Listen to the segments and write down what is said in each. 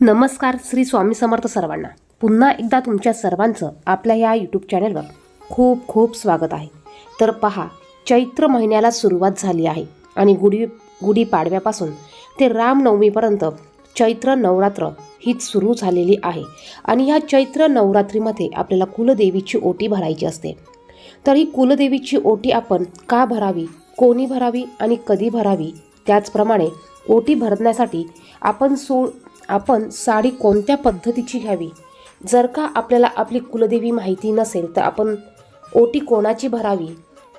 नमस्कार श्री स्वामी समर्थ सर्वांना. पुन्हा एकदा तुमच्या सर्वांचं आपल्या या यूट्यूब चॅनलवर खूप खूप स्वागत आहे. तर पहा चैत्र महिन्याला सुरुवात झाली आहे आणि गुढी गुढीपाडव्यापासून ते रामनवमीपर्यंत चैत्र नवरात्र हीच सुरू झालेली आहे आणि ह्या चैत्र नवरात्रीमध्ये आपल्याला कुलदेवीची ओटी भरायची असते. तर ही कुलदेवीची ओटी आपण का भरावी कोणी भरावी आणि कधी भरावी त्याचप्रमाणे ओटी भरण्यासाठी आपण सो आपण साडी कोणत्या पद्धतीची घ्यावी? जर का आपल्याला आपली कुलदेवी माहिती नसेल तर आपण ओटी कोणाची भरावी?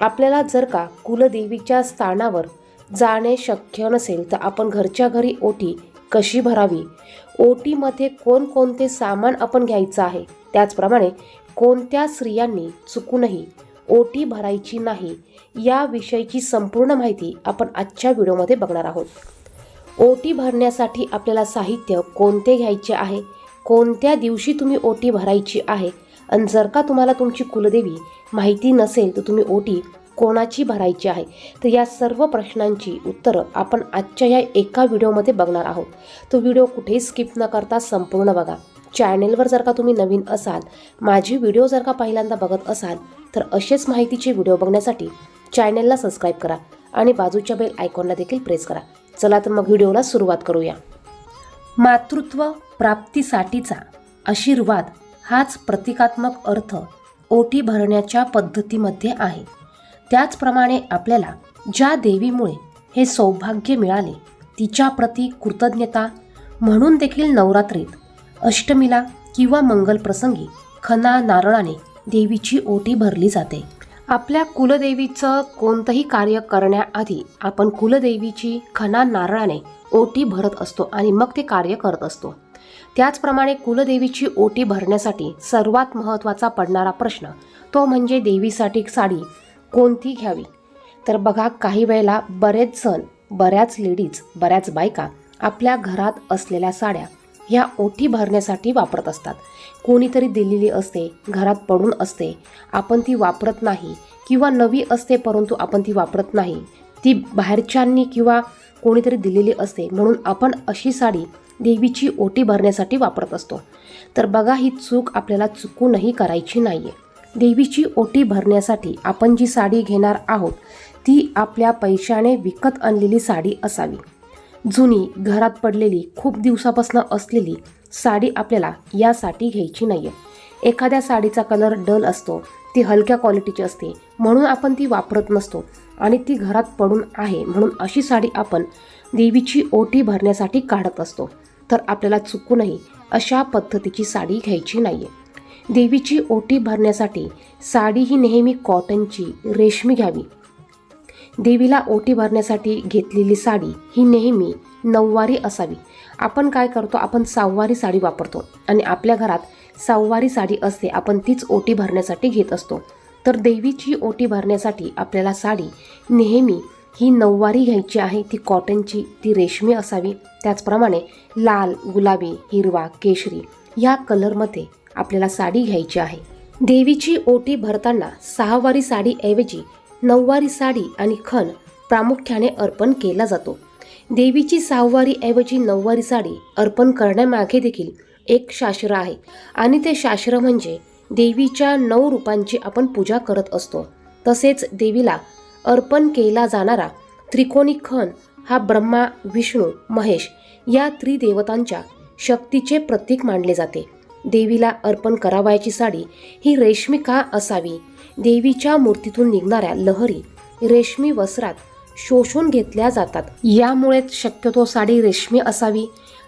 आपल्याला जर का कुलदेवीच्या स्थानावर जाणे शक्य नसेल तर आपण घरच्या घरी ओटी कशी भरावी? ओटीमध्ये कोणकोणते सामान आपण घ्यायचं आहे? त्याचप्रमाणे कोणत्या स्त्रियांनी चुकूनही ओटी भरायची नाही याविषयीची संपूर्ण माहिती आपण आजच्या व्हिडिओमध्ये बघणार आहोत. ओटी भरण्यासाठी आपल्याला साहित्य कोणते घ्यायचे आहे? कोणत्या दिवशी तुम्ही ओटी भरायची आहे? आणि जर का तुम्हाला तुमची कुलदेवी माहिती नसेल तर तुम्ही ओटी कोणाची भरायची आहे? तर या सर्व प्रश्नांची उत्तरं आपण आजच्या या एका व्हिडिओमध्ये बघणार आहोत. तो व्हिडिओ कुठेही स्किप न करता संपूर्ण बघा. चॅनेलवर जर का तुम्ही नवीन असाल माझी व्हिडिओ जर का पहिल्यांदा बघत असाल तर असेच माहितीचे व्हिडिओ बघण्यासाठी चॅनेलला सबस्क्राईब करा आणि बाजूच्या बेल आयकॉनला देखील प्रेस करा. चला तर मग व्हिडिओला सुरुवात करूया. मातृत्व प्राप्तीसाठीचा आशीर्वाद हाच प्रतिकात्मक अर्थ ओटी भरण्याच्या पद्धतीमध्ये आहे. त्याचप्रमाणे आपल्याला ज्या देवीमुळे हे सौभाग्य मिळाले तिच्याप्रती कृतज्ञता म्हणून देखील नवरात्रीत अष्टमीला किंवा मंगलप्रसंगी खना नारळाने देवीची ओटी भरली जाते. आपल्या कुलदेवीचं कोणतंही कार्य करण्याआधी आपण कुलदेवीची खना नारळाने ओटी भरत असतो आणि मग ते कार्य करत असतो. त्याचप्रमाणे कुलदेवीची ओटी भरण्यासाठी सर्वात महत्त्वाचा पडणारा प्रश्न तो म्हणजे देवीसाठी साडी कोणती घ्यावी? तर बघा काही वेळेला बरेच जण बऱ्याच लेडीज बऱ्याच बायका आपल्या घरात असलेल्या साड्या ह्या ओटी भरण्यासाठी वापरत असतात. कोणीतरी दिलेली असते घरात पडून असते. आपण ती वापरत नाही किंवा नवी असते परंतु आपण ती वापरत नाही. ती बाहेरच्यांनी किंवा कोणीतरी दिलेली असते म्हणून आपण अशी साडी देवीची ओटी भरण्यासाठी वापरत असतो. तर बघा ही चूक आपल्याला चुकूनही करायची नाही आहे देवीची ओटी भरण्यासाठी आपण जी साडी घेणार आहोत ती आपल्या पैशाने विकत आणलेली साडी असावी. जुनी घरात पडलेली खूप दिवसापासून असलेली साडी आपल्याला यासाठी घ्यायची नाही आहे एखाद्या साडीचा कलर डल असतो ती हलक्या क्वालिटीची असते म्हणून आपण ती वापरत नसतो आणि ती घरात पडून आहे म्हणून अशी साडी आपण देवीची ओटी भरण्यासाठी काढत असतो. तर आपल्याला चुकूनही अशा पद्धतीची साडी घ्यायची नाही आहे देवीची ओटी भरण्यासाठी साडी ही नेहमी कॉटनची रेशमी घ्यावी. देवीला ओटी भरण्यासाठी घेतलेली साडी ही नेहमी नऊवारी असावी. आपण काय करतो? आपण सहावारी साडी वापरतो आणि आपल्या घरात सहावारी साडी असते आपण तीच ओटी भरण्यासाठी घेत असतो. तर देवीची ओटी भरण्यासाठी आपल्याला साडी नेहमी ही नऊवारी घ्यायची आहे. ती कॉटनची ती रेशमी असावी. त्याचप्रमाणे लाल गुलाबी हिरवा केशरी या कलरमध्ये आपल्याला साडी घ्यायची आहे. देवीची ओटी भरताना सहावारी साडीऐवजी नऊवारी साडी आणि खण प्रामुख्याने अर्पण केला जातो. देवीची सहावारी ऐवजी नऊवारी साडी अर्पण करण्यामागे देखील एक शास्त्र आहे आणि ते शास्त्र म्हणजे देवीच्या नऊ रूपांची आपण पूजा करत असतो. तसेच देवीला अर्पण केला जाणारा त्रिकोणी खण हा ब्रह्मा विष्णू महेश या त्रिदेवतांच्या शक्तीचे प्रतीक मानले जाते. देवीला अर्पण करावयाची साडी ही रेशमी का असावी? देवीच्या मूर्तीतून निघणाऱ्या लहरी रेशमी वस्त्रात शोषून घेतल्या जातात. यामुळे शक्यतो साडी रेशमी असावी.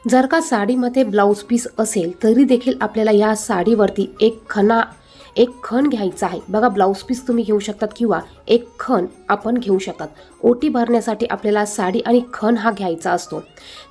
जर का साडीमध्ये ब्लाऊज पीस असेल तरी देखील आपल्याला या साडीवरती एक खना एक खण घ्यायचा आहे. बघा ब्लाऊज पीस तुम्ही घेऊ शकतात किंवा एक खण आपण घेऊ शकतात. ओटी भरण्यासाठी आपल्याला साडी आणि खण हा घ्यायचा असतो.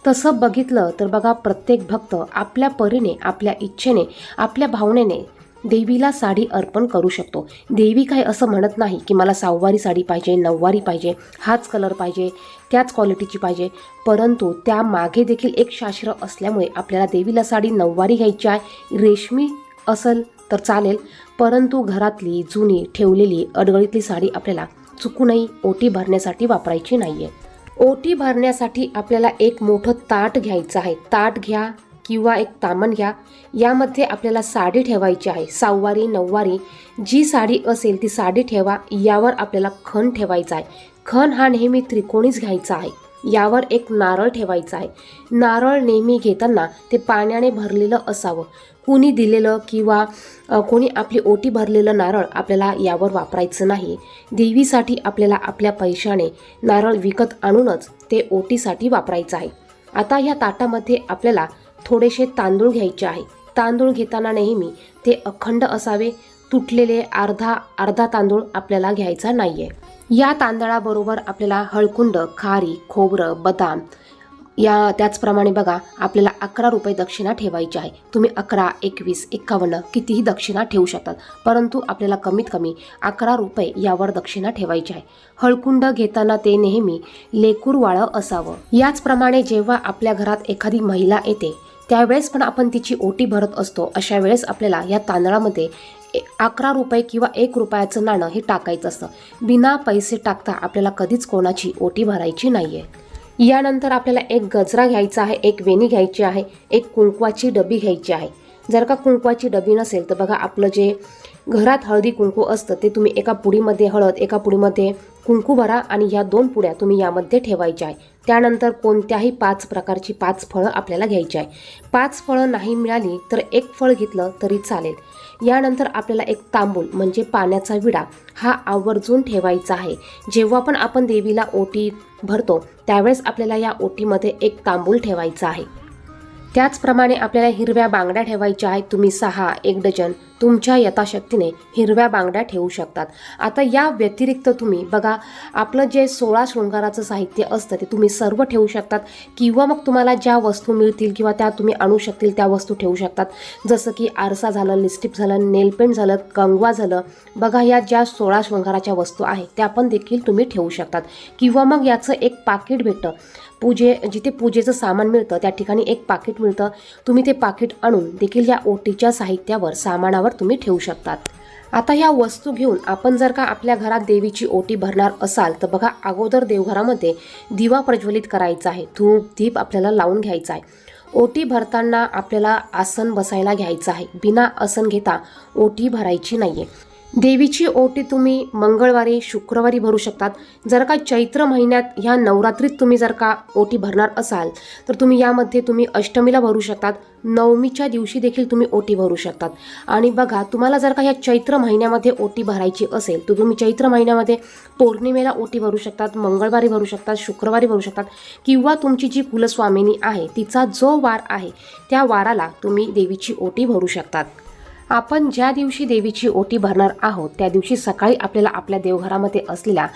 तसं बघितलं तर बघा प्रत्येक भक्त आपल्या परीने आपल्या इच्छेने आपल्या भावनेने देवीला साडी अर्पण करू शकतो. देवी काय असं म्हणत नाही की मला सहावारी साडी पाहिजे नऊवारी पाहिजे हाच कलर पाहिजे त्याच क्वालिटीची पाहिजे. परंतु त्या मागे देखील एक शास्त्र असल्यामुळे आपल्याला देवीला साडी नऊवारी घ्यायची आहे. रेशमी असेल तर चालेल. परंतु घरातली जुनी ठेवलेली अडगळीतली साडी आपल्याला चुकूनही ओटी भरण्यासाठी वापरायची नाही आहे ओटी भरण्यासाठी आपल्याला एक मोठं ताट घ्यायचं आहे. ताट घ्या किंवा एक तामण घ्या. यामध्ये आपल्याला साडी ठेवायची आहे. सहावारी नऊवारी जी साडी असेल ती साडी ठेवा. यावर आपल्याला खण ठेवायचा आहे. खण हा नेहमी त्रिकोणीच घ्यायचा आहे. यावर एक नारळ ठेवायचा आहे. नारळ नेहमी घेताना ते पाण्याने भरलेलं असावं. कुणी दिलेलं किंवा कोणी आपली ओटी भरलेलं नारळ आपल्याला यावर वापरायचं नाही. देवीसाठी आपल्याला आपल्या पैशाने नारळ विकत आणूनच ते ओटीसाठी वापरायचं आहे. आता या ताटामध्ये आपल्याला थोडेसे तांदूळ घ्यायचे आहे. तांदूळ घेताना नेहमी ते अखंड असावे तुटलेले अर्धा अर्धा तांदूळ आपल्याला घ्यायचा नाही आहे या तांदळाबरोबर आपल्याला हळकुंड खारी खोबरं बदाम या त्याचप्रमाणे बघा आपल्याला अकरा रुपये दक्षिणा ठेवायची आहे. तुम्ही अकरा एकवीस एक्कावन्न कितीही दक्षिणा ठेवू शकतात परंतु आपल्याला कमीत कमी अकरा रुपये यावर दक्षिणा ठेवायची आहे. हळकुंड घेताना ते नेहमी लेकूरवाळं असावं. याचप्रमाणे जेव्हा आपल्या घरात एखादी महिला येते त्यावेळेस पण आपण तिची ओटी भरत असतो. अशा वेळेस आपल्याला या तांदळामध्ये ए- अकरा रुपये किंवा एक रुपयाचं नाणं हे टाकायचं असतं. बिना पैसे टाकता आपल्याला कधीच कोणाची ओटी भरायची नाही आहे यानंतर आपल्याला एक गजरा घ्यायचा आहे एक वेणी घ्यायची आहे एक कुंकवाची डबी घ्यायची आहे. जर का कुंकवाची डबी नसेल तर बघा आपलं जे घरात हळदी कुंकू असतं ते तुम्ही एका पुडीमध्ये हळद एका पुडीमध्ये कुंकू भरा आणि या दोन पुड्या तुम्ही यामध्ये ठेवायच्या आहे. त्यानंतर कोणत्याही पाच प्रकारची पाच फळं आपल्याला घ्यायची आहे. पाच फळं नाही मिळाली तर एक फळ घेतलं तरी चालेल. यानंतर आपल्याला एक तांबूल म्हणजे पाण्याचा विडा हा आवर्जून ठेवायचा आहे. जेव्हा पण आपण देवीला ओटी भरतो त्यावेळेस आपल्याला या ओटीमध्ये एक तांबूल ठेवायचा आहे. त्याचप्रमाणे आपल्याला हिरव्या बांगड्या ठेवायच्या आहेत तुम्ही सहा एक डझन. तुमच्या यथाशक्तीने हिरव्या बांगड्या ठेवू शकतात. आता या व्यतिरिक्त तुम्ही बघा आपलं जे सोळा शृंगाराचं साहित्य असतं ते तुम्ही सर्व ठेवू शकतात. किंवा मग तुम्हाला ज्या वस्तू मिळतील किंवा त्या तुम्ही आणू शकतील त्या वस्तू ठेवू शकतात. जसं की आरसा झालं लिस्टिप झालं नेलपेंट झालं कंगवा झालं. बघा या ज्या सोळा शृंगाराच्या वस्तू आहेत त्या पण देखील तुम्ही ठेवू शकतात. किंवा मग याचं एक पाकिट भेटतं. पूजे जिथे पूजेचं सामान मिळतं त्या ठिकाणी एक पाकिट मिळतं. तुम्ही ते पाकिट आणून देखील या ओटीच्या साहित्यावर सामानावर तुम्ही ठेवू शकतात. आता ह्या वस्तू घेऊन आपण जर का आपल्या घरात देवीची ओटी भरणार असाल तर बघा अगोदर देवघरामध्ये दिवा प्रज्वलित करायचा आहे. धूप दीप आपल्याला लावून घ्यायचा आहे. ओटी भरताना आपल्याला आसन बसायला घ्यायचं आहे. बिना आसन घेता ओटी भरायची नाही आहे देवीची ओटी तुम्ही मंगळवारी शुक्रवारी भरू शकतात. जर का चैत्र महिन्यात ह्या नवरात्रीत तुम्ही जर का ओटी भरणार असाल तर तुम्ही यामध्ये तुम्ही अष्टमीला भरू शकतात. नवमीच्या दिवशी देखील तुम्ही ओटी भरू शकतात. आणि बघा तुम्हाला जर का ह्या चैत्र महिन्यामध्ये ओटी भरायची असेल तर तुम्ही चैत्र महिन्यामध्ये पौर्णिमेला ओटी भरू शकतात मंगळवारी भरू शकतात शुक्रवारी भरू शकतात. किंवा तुमची जी कुलस्वामिनी आहे तिचा जो वार आहे त्या वाराला तुम्ही देवीची ओटी भरू शकतात. आपण ज्या दिवशी देवीची ओटी भरणार आहोत त्या दिवशी सकाळी आपल्याला आपल्या देवघरामध्ये असलेल्या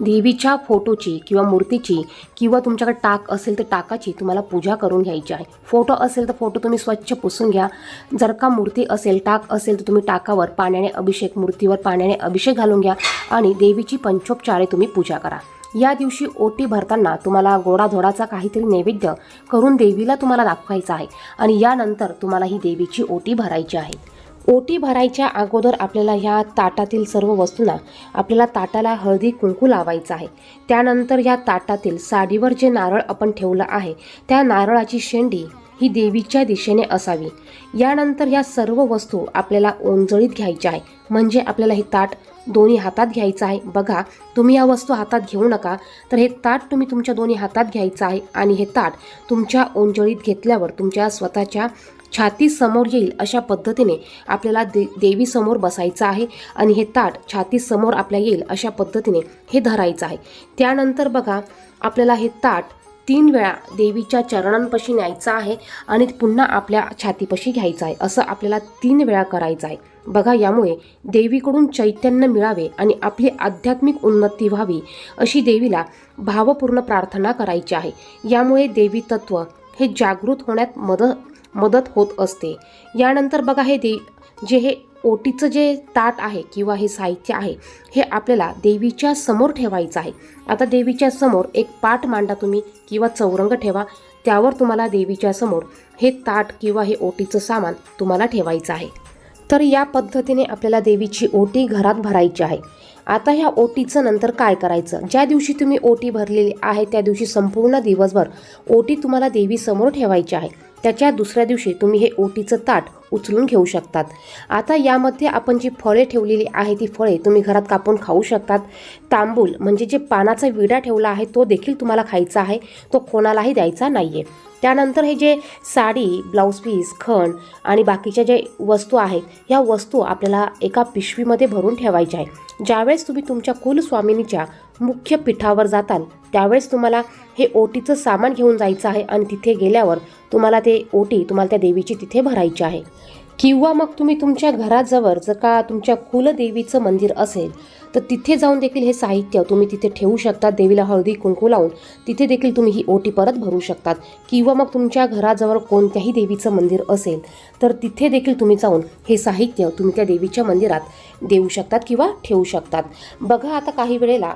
देवीच्या फोटोची किंवा मूर्तीची किंवा तुमच्याकडे टाक असेल तर टाकाची तुम्हाला पूजा करून घ्यायची आहे. फोटो असेल तर फोटो तुम्ही स्वच्छ पुसून घ्या. जर का मूर्ती असेल टाक असेल तर तुम्ही टाकावर पाण्याने अभिषेक मूर्तीवर पाण्याने अभिषेक घालून घ्या आणि देवीची पंचोपचारे तुम्ही पूजा करा. या दिवशी ओटी भरताना तुम्हाला गोडाधोडाचा काहीतरी नैवेद्य करून देवीला तुम्हाला दाखवायचा आहे आणि यानंतर तुम्हाला ही देवीची ओटी भरायची आहे. ओटी भरायच्या अगोदर आपल्याला ह्या ताटातील सर्व वस्तूंना आपल्याला ताटाला हळदी कुंकू लावायचं आहे. त्यानंतर ह्या ताटातील साडीवर जे नारळ आपण ठेवलं आहे त्या नारळाची शेंडी ही देवीच्या दिशेने असावी. यानंतर या सर्व वस्तू आपल्याला ओंजळीत घ्यायच्या आहे म्हणजे आपल्याला हे ताट दोन्ही हातात घ्यायचं आहे. बघा तुम्ही या वस्तू हातात घेऊ नका. तर हे ताट तुम्ही तुमच्या दोन्ही हातात घ्यायचं आहे आणि हे ताट तुमच्या ओंजळीत घेतल्यावर तुमच्या स्वतःच्या छातीसमोर येईल अशा पद्धतीने आपल्याला दे देवीसमोर बसायचं आहे आणि हे ताट छातीसमोर आपल्या येईल अशा पद्धतीने हे धरायचं आहे. त्यानंतर बघा आपल्याला हे ताट तीन वेळा देवीच्या चरणांपाशी न्यायचं आहे आणि पुन्हा आपल्या छातीपाशी घ्यायचं आहे. असं आपल्याला तीन वेळा करायचं आहे. बघा यामुळे देवीकडून चैतन्य मिळावे आणि आपली आध्यात्मिक उन्नती व्हावी अशी देवीला भावपूर्ण प्रार्थना करायची आहे. यामुळे देवी तत्व हे जागृत होण्यात मदत मदत होत असते. यानंतर बघा हे दे जे हे ओटीचं जे ताट आहे किंवा हे साहित्य आहे हे आपल्याला देवीच्या समोर ठेवायचं आहे. आता देवीच्या समोर एक पाट मांडा तुम्ही किंवा चौरंग ठेवा त्यावर तुम्हाला देवीच्या समोर हे ताट किंवा हे ओटीचं सामान तुम्हाला ठेवायचं आहे. तर या पद्धतीने आपल्याला देवीची ओटी घरात भरायची आहे. आता ह्या ओटीचं नंतर काय करायचं? ज्या दिवशी तुम्ही ओटी भरलेली आहे त्या दिवशी संपूर्ण दिवसभर ओटी तुम्हाला देवीसमोर ठेवायची आहे. त्याच्या दुसऱ्या दिवशी तुम्ही हे ओटीचं ताट उचलून घेऊ शकतात. आता यामध्ये आपण जी फळे ठेवलेली आहे ती फळे तुम्ही घरात कापून खाऊ शकतात. तांबूल म्हणजे जे पानाचा विडा ठेवला आहे तो देखील तुम्हाला खायचा आहे. तो कोणालाही द्यायचा नाही आहे त्यानंतर हे जे साडी ब्लाऊज पीस खण आणि बाकीच्या जे वस्तू आहेत ह्या वस्तू आपल्याला एका पिशवीमध्ये भरून ठेवायच्या आहे ज्यावेळेस तुम्ही तुमच्या कुलस्वामिनीच्या मुख्य पीठावर जाताल त्यावेळेस तुम्हाला हे ओटीचं सामान घेऊन जायचं आहे आणि तिथे गेल्यावर तुम्हाला ते ओटी तुम्हाला त्या देवीची तिथे भरायची आहे. किंवा मग तुम्ही तुमच्या घराजवळ जर का तुमच्या कुलदेवीचं मंदिर असेल तर तिथे जाऊन देखील हे साहित्य तुम्ही तिथे ठेवू शकता. देवीला हळदी कुंकू लावून तिथे देखील तुम्ही ही ओटी परत भरू शकतात. किंवा मग तुमच्या घराजवळ कोणत्याही देवीचं मंदिर असेल तर तिथे देखील तुम्ही जाऊन हे साहित्य तुम्ही त्या देवीच्या मंदिरात देऊ शकतात किंवा ठेवू शकतात. बघा आता काही वेळेला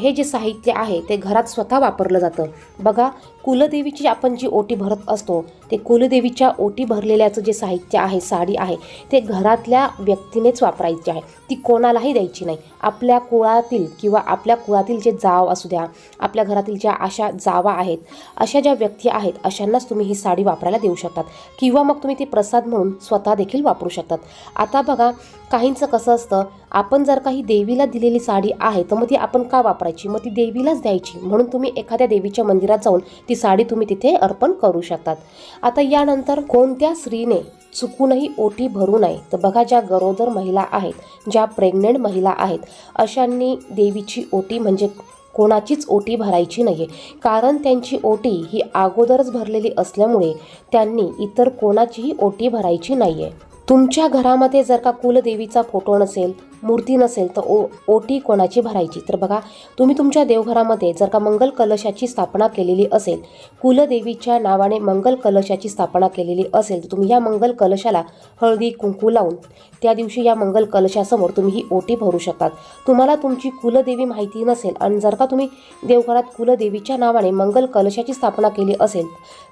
हे जे साहित्य आहे ते घरात स्वतः वापरलं जातं. बघा कुलदेवीची आपण जी ओटी भरत असतो ते कुलदेवीच्या ओटी भरलेल्याचं जे साहित्य आहे साडी आहे ते घरातल्या व्यक्तीनेच वापरायची आहे. ती कोणालाही द्यायची नाही. आपल्या कुळातील किंवा आपल्या कुळातील जे जाव असू द्या आपल्या घरातील ज्या अशा जावा आहेत अशा ज्या व्यक्ती आहेत अशांनाच तुम्ही ही साडी वापरायला देऊ शकतात. किंवा मग तुम्ही ती प्रसाद म्हणून स्वतः देखील वापरू शकतात. आता बघा काहींचं कसं असतं आपण जर काही देवीला दिलेली साडी आहे तर मग ती आपण का वापरायची? मग ती देवीलाच द्यायची. म्हणून तुम्ही एखाद्या देवीच्या मंदिरात जाऊन ती साडी तुम्ही तिथे अर्पण करू शकतात. आता यानंतर कोणत्या स्त्रीने चुकूनही ओटी भरू नये? तर बघा ज्या गरोदर महिला आहेत ज्या प्रेग्नेंट महिला आहेत अशांनी देवीची ओटी म्हणजे कोणाचीच ओटी भरायची नाही आहे कारण त्यांची ओटी ही अगोदरच भरलेली असल्यामुळे त्यांनी इतर कोणाचीही ओटी भरायची नाही आहे तुमच्या घरामध्ये जर का कुलदेवीचा फोटो नसेल मूर्ती नसेल तर ओ ओटी कोणाची भरायची? तर बघा तुम्ही तुमच्या देवघरामध्ये जर का मंगल कलशाची स्थापना केलेली असेल कुलदेवीच्या नावाने मंगल कलशाची स्थापना केलेली असेल तर तुम्ही या मंगल कलशाला हळदी कुंकू लावून त्या दिवशी या मंगल कलशासमोर तुम्ही ही ओटी भरू शकतात. तुम्हाला तुमची कुलदेवी माहिती नसेल आणि जर का तुम्ही देवघरात कुलदेवीच्या नावाने मंगल कलशाची स्थापना केली असेल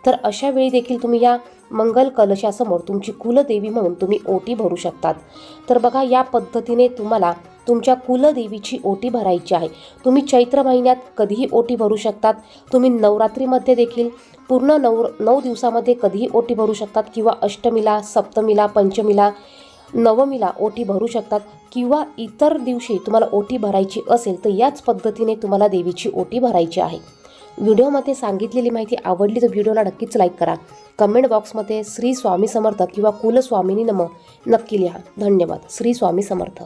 तर अशा वेळी देखील तुम्ही या मंगल कलशासमोर तुमची कुलदेवी म्हणून तुम्ही ओटी भरू शकतात. तर बघा या पद्धतीने तुम्हाला तुमच्या कुलदेवीची ओटी भरायची आहे. तुम्ही चैत्र महिन्यात कधीही ओटी भरू शकतात. तुम्ही नवरात्रीमध्ये देखील पूर्ण नऊ नऊ दिवसामध्ये कधीही ओटी भरू शकतात किंवा अष्टमीला सप्तमीला पंचमीला नवमीला ओटी भरू शकतात किंवा इतर दिवशी तुम्हाला ओटी भरायची असेल तर याच पद्धतीने तुम्हाला देवीची ओटी भरायची आहे. व्हिडिओमध्ये सांगितलेली माहिती आवडली तर व्हिडिओला नक्कीच लाईक करा. कमेंट बॉक्समध्ये श्री स्वामी समर्थ किंवा कुलस्वामिनी नम नक्की लिहा. धन्यवाद. श्री स्वामी समर्थ.